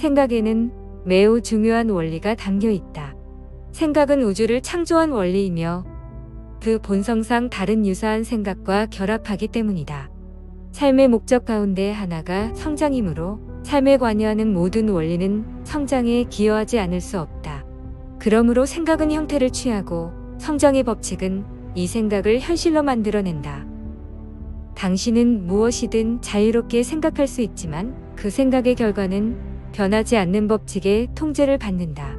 생각에는 매우 중요한 원리가 담겨 있다. 생각은 우주를 창조한 원리이며 그 본성상 다른 유사한 생각과 결합하기 때문이다. 삶의 목적 가운데 하나가 성장이므로 삶에 관여하는 모든 원리는 성장에 기여하지 않을 수 없다. 그러므로 생각은 형태를 취하고 성장의 법칙은 이 생각을 현실로 만들어낸다. 당신은 무엇이든 자유롭게 생각할 수 있지만 그 생각의 결과는 변하지 않는 법칙의 통제를 받는다.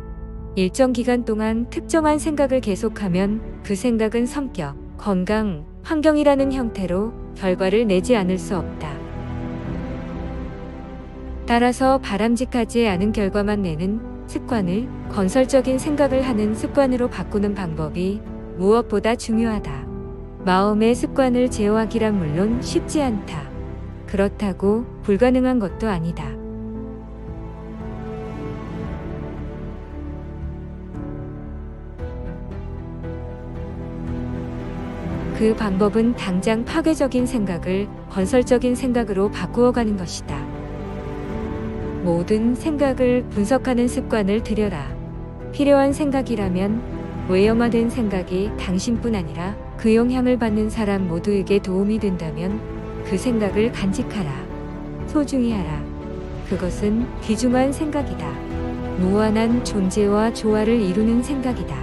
일정 기간 동안 특정한 생각을 계속하면 그 생각은 성격, 건강, 환경이라는 형태로 결과를 내지 않을 수 없다. 따라서 바람직하지 않은 결과만 내는 습관을 건설적인 생각을 하는 습관으로 바꾸는 방법이 무엇보다 중요하다. 마음의 습관을 제어하기란 물론 쉽지 않다. 그렇다고 불가능한 것도 아니다. 그 방법은 당장 파괴적인 생각을 건설적인 생각으로 바꾸어 가는 것이다. 모든 생각을 분석하는 습관을 들여라. 필요한 생각이라면 외형화된 생각이 당신뿐 아니라 그 영향을 받는 사람 모두에게 도움이 된다면 그 생각을 간직하라. 소중히 하라. 그것은 귀중한 생각이다. 무한한 존재와 조화를 이루는 생각이다.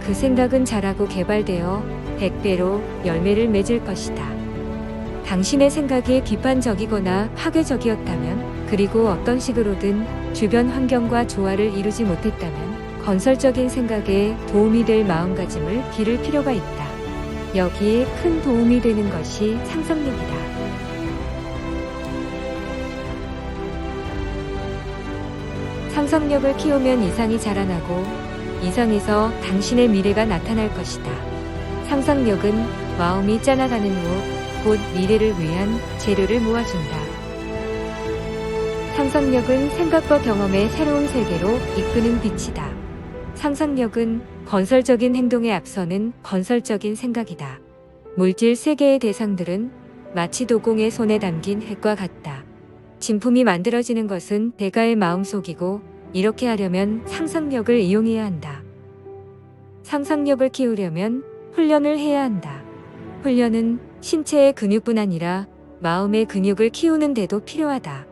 그 생각은 자라고 개발되어 100배로 열매를 맺을 것이다. 당신의 생각이 비판적이거나 파괴적이었다면, 그리고 어떤 식으로든 주변 환경과 조화를 이루지 못했다면, 건설적인 생각에 도움이 될 마음가짐을 기를 필요가 있다. 여기에 큰 도움이 되는 것이 상상력이다. 상상력을 키우면 이상이 자라나고 이상에서 당신의 미래가 나타날 것이다. 상상력은 마음이 짜나가는 후 곧 미래를 위한 재료를 모아준다. 상상력은 생각과 경험의 새로운 세계로 이끄는 빛이다. 상상력은 건설적인 행동에 앞서는 건설적인 생각이다. 물질 세계의 대상들은 마치 도공의 손에 담긴 핵과 같다. 진품이 만들어지는 것은 대가의 마음속이고 이렇게 하려면 상상력을 이용해야 한다. 상상력을 키우려면 훈련을 해야 한다. 훈련은 신체의 근육뿐 아니라 마음의 근육을 키우는 데도 필요하다.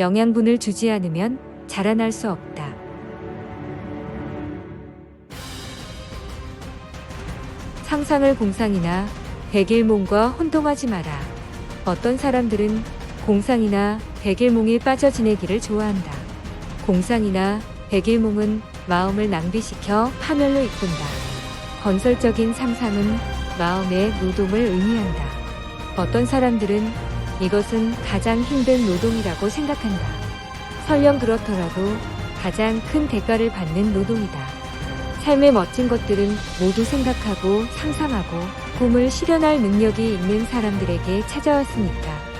영양분을 주지 않으면 자라날 수 없다. 상상을 공상이나 백일몽과 혼동하지 마라. 어떤 사람들은 공상이나 백일몽에 빠져 지내기를 좋아한다. 공상이나 백일몽은 마음을 낭비시켜 파멸로 이끈다. 건설적인 상상은 마음의 노동을 의미한다. 어떤 사람들은 이것은 가장 힘든 노동이라고 생각한다. 설령 그렇더라도 가장 큰 대가를 받는 노동이다. 삶의 멋진 것들은 모두 생각하고 상상하고 꿈을 실현할 능력이 있는 사람들에게 찾아왔으니까.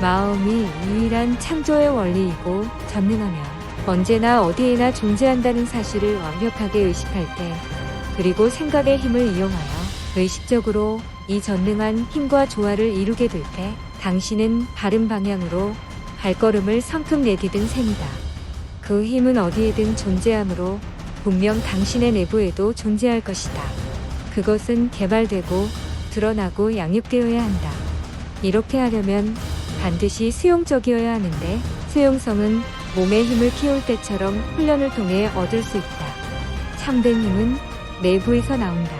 마음이 유일한 창조의 원리이고 전능하며 언제나 어디에나 존재한다는 사실을 완벽하게 의식할 때 그리고 생각의 힘을 이용하여 의식적으로 이 전능한 힘과 조화를 이루게 될 때 당신은 바른 방향으로 발걸음을 성큼 내디딘 셈이다. 그 힘은 어디에든 존재하므로 분명 당신의 내부에도 존재할 것이다. 그것은 개발되고 드러나고 양육되어야 한다. 이렇게 하려면 반드시 수용적이어야 하는데 수용성은 몸의 힘을 키울 때처럼 훈련을 통해 얻을 수 있다. 참된 힘은 내부에서 나온다.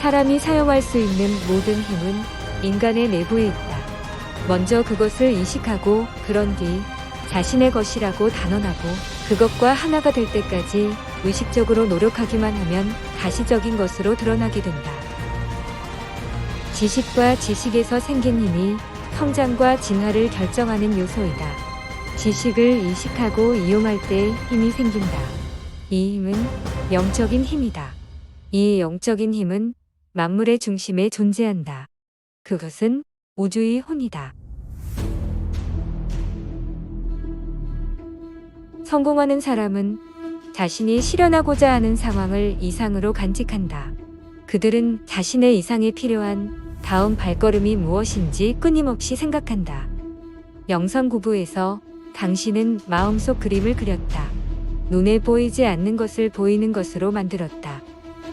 사람이 사용할 수 있는 모든 힘은 인간의 내부에 있다. 먼저 그것을 인식하고 그런 뒤 자신의 것이라고 단언하고 그것과 하나가 될 때까지 의식적으로 노력하기만 하면 가시적인 것으로 드러나게 된다. 지식과 지식에서 생긴 힘이 성장과 진화를 결정하는 요소이다. 지식을 인식하고 이용할 때 힘이 생긴다. 이 힘은 영적인 힘이다. 이 영적인 힘은 만물의 중심에 존재한다. 그것은 우주의 혼이다. 성공하는 사람은 자신이 실현하고자 하는 상황을 이상으로 간직한다. 그들은 자신의 이상에 필요한 다음 발걸음이 무엇인지 끊임없이 생각한다. 영상구부에서 당신은 마음속 그림을 그렸다. 눈에 보이지 않는 것을 보이는 것으로 만들었다.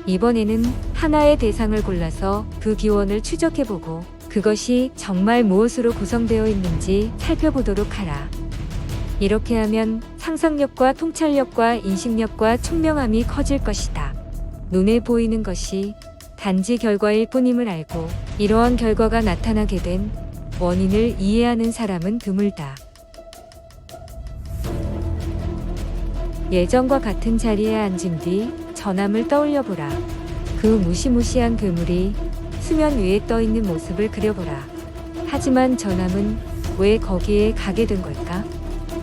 이번에는 하나의 대상을 골라서 그 기원을 추적해보고 그것이 정말 무엇으로 구성되어 있는지 살펴보도록 하라. 이렇게 하면 상상력과 통찰력과 인식력과 총명함이 커질 것이다. 눈에 보이는 것이 단지 결과일 뿐임을 알고 이러한 결과가 나타나게 된 원인을 이해하는 사람은 드물다. 예전과 같은 자리에 앉은 뒤 전함을 떠올려 보라. 그 무시무시한 그물이 수면 위에 떠 있는 모습을 그려보라. 하지만 전함은 왜 거기에 가게 된 걸까?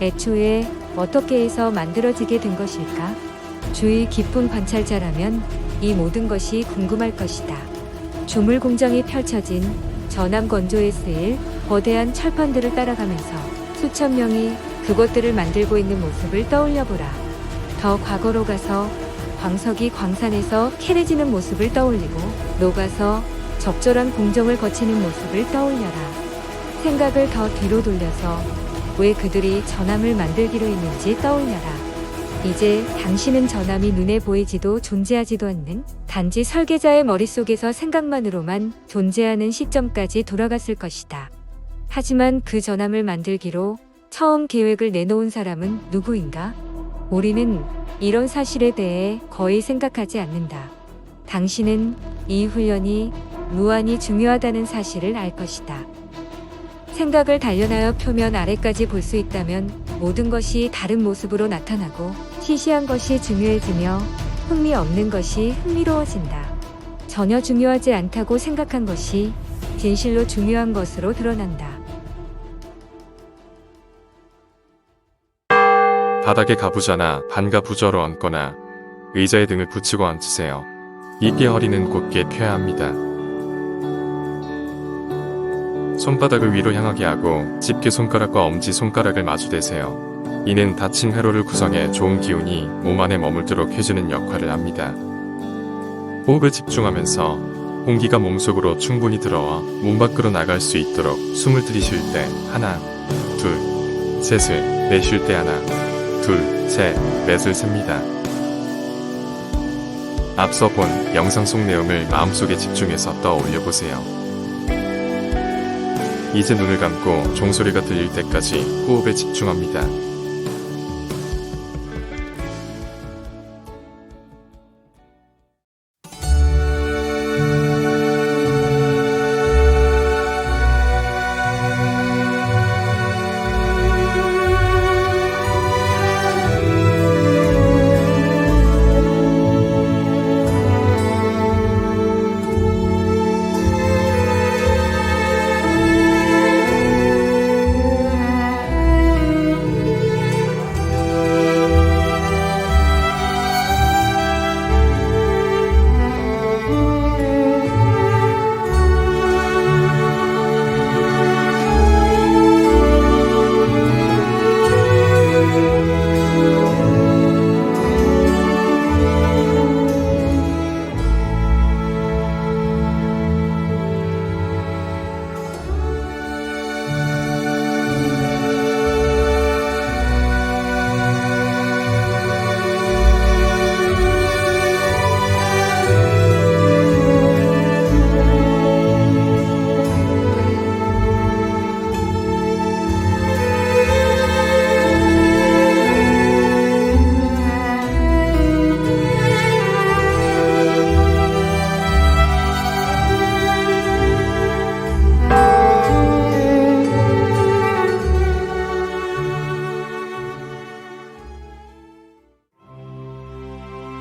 애초에 어떻게 해서 만들어지게 된 것일까? 주의 깊은 관찰자라면 이 모든 것이 궁금할 것이다. 조물 공정이 펼쳐진 전함 건조에 쓰일 거대한 철판들을 따라가면서 수천 명이 그것들을 만들고 있는 모습을 떠올려 보라. 더 과거로 가서 광석이 광산에서 캐내지는 모습을 떠올리고 녹아서 적절한 공정을 거치는 모습을 떠올려라. 생각을 더 뒤로 돌려서 왜 그들이 전함을 만들기로 했는지 떠올려라. 이제 당신은 전함이 눈에 보이지도 존재하지도 않는 단지 설계자의 머릿속에서 생각만으로만 존재하는 시점까지 돌아갔을 것이다. 하지만 그 전함을 만들기로 처음 계획을 내놓은 사람은 누구인가? 우리는 이런 사실에 대해 거의 생각하지 않는다. 당신은 이 훈련이 무한히 중요하다는 사실을 알 것이다. 생각을 단련하여 표면 아래까지 볼 수 있다면 모든 것이 다른 모습으로 나타나고 시시한 것이 중요해지며 흥미없는 것이 흥미로워진다. 전혀 중요하지 않다고 생각한 것이 진실로 중요한 것으로 드러난다. 바닥에 가부좌나 반가 부저로 얹거나 의자에 등을 붙이고 앉으세요. 이게 허리는 곧게 펴야 합니다. 손바닥을 위로 향하게 하고 집게 손가락과 엄지 손가락을 마주대세요. 이는 다친 회로를 구성해 좋은 기운이 몸 안에 머물도록 해주는 역할을 합니다. 호흡에 집중하면서 공기가 몸속으로 충분히 들어와 몸 밖으로 나갈 수 있도록 숨을 들이쉴 때 하나, 둘, 셋을 내쉴 때 하나, 둘, 셋, 넷을 셉니다. 앞서 본 영상 속 내용을 마음속에 집중해서 떠올려 보세요. 이제 눈을 감고 종소리가 들릴 때까지 호흡에 집중합니다.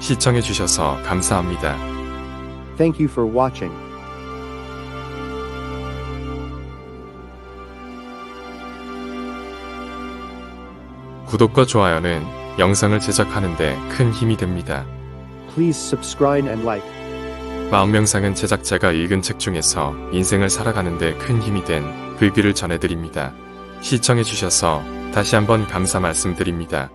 시청해 주셔서 감사합니다. Thank you for watching. 구독과 좋아요는 영상을 제작하는데 큰 힘이 됩니다. Please subscribe and like. 마음명상은 제작자가 읽은 책 중에서 인생을 살아가는데 큰 힘이 된 글귀를 전해드립니다. 시청해주셔서 다시 한번 감사 말씀드립니다.